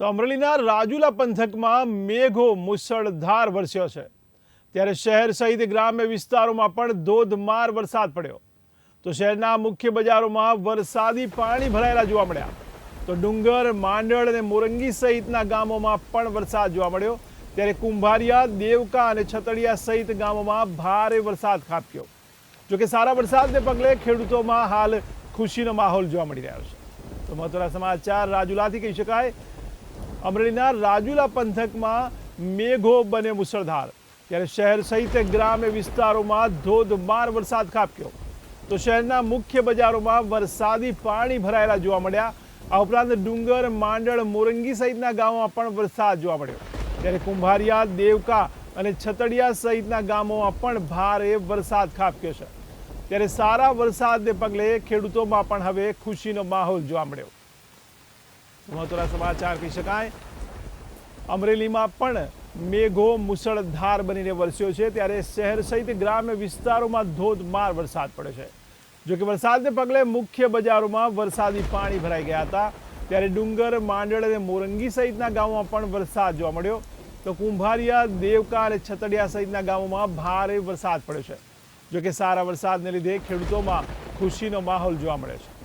તો અમરેલીના રાજુલા પંથકમાં મેઘો મુસળધાર વરસ્યો છે. ત્યારે શહેર સહિત ગ્રામ્ય વિસ્તારોમાં પણ ધોધમાર વરસાદ પડ્યો. તો શહેરના મુખ્ય બજારોમાં વરસાદી પાણી ભરાયેલા જોવા મળ્યા. તો ડુંગર, માંડળ અને મોરંગી સહિતના ગામોમાં પણ વરસાદ જોવા મળ્યો. ત્યારે કુંભારિયા, દેવકા અને છતડિયા સહિત ગામોમાં ભારે વરસાદ ખાબક્યો. જોકે સારા વરસાદને પગલે ખેડૂતોમાં હાલ ખુશીનો માહોલ જોવા મળી રહ્યો છે. તો મહત્વના સમાચાર રાજુલાથી કહી શકાય. અમરેલીના રાજુલા પંથકમાં મેઘો બને મુસળધાર ત્યારે શહેર સહિત ગ્રામ્ય વિસ્તારોમાં ધોધમાર વરસાદ ખાબક્યો. તો શહેરના મુખ્ય બજારોમાં વરસાદી પાણી ભરાયેલા જોવા મળ્યા. આ ઉપરાંત ડુંગર, માંડળ, મોરંગી સહિતના ગામોમાં પણ વરસાદ જોવા મળ્યો. ત્યારે કુંભારિયા, દેવકા અને છતડિયા સહિતના ગામોમાં પણ ભારે વરસાદ ખાબક્યો છે. ત્યારે સારા વરસાદને પગલે ખેડૂતોમાં પણ હવે ખુશીનો માહોલ જોવા મળ્યો. મહત્વના સમાચાર કહી શકાય. અમરેલીમાં પણ મેઘો મુસળધાર બનીને વરસ્યો છે. ત્યારે શહેર સહિત ગ્રામ્ય વિસ્તારોમાં ધોધમાર વરસાદ પડ્યો છે. જોકે વરસાદને પગલે મુખ્ય બજારોમાં વરસાદી પાણી ભરાઈ ગયા હતા. ત્યારે ડુંગર, માંડળ અને મોરંગી સહિતના ગામોમાં પણ વરસાદ જોવા મળ્યો. તો કુંભારિયા, દેવકા અને છતડિયા સહિતના ગામોમાં ભારે વરસાદ પડ્યો છે. જોકે સારા વરસાદને લીધે ખેડૂતોમાં ખુશીનો માહોલ જોવા મળે છે.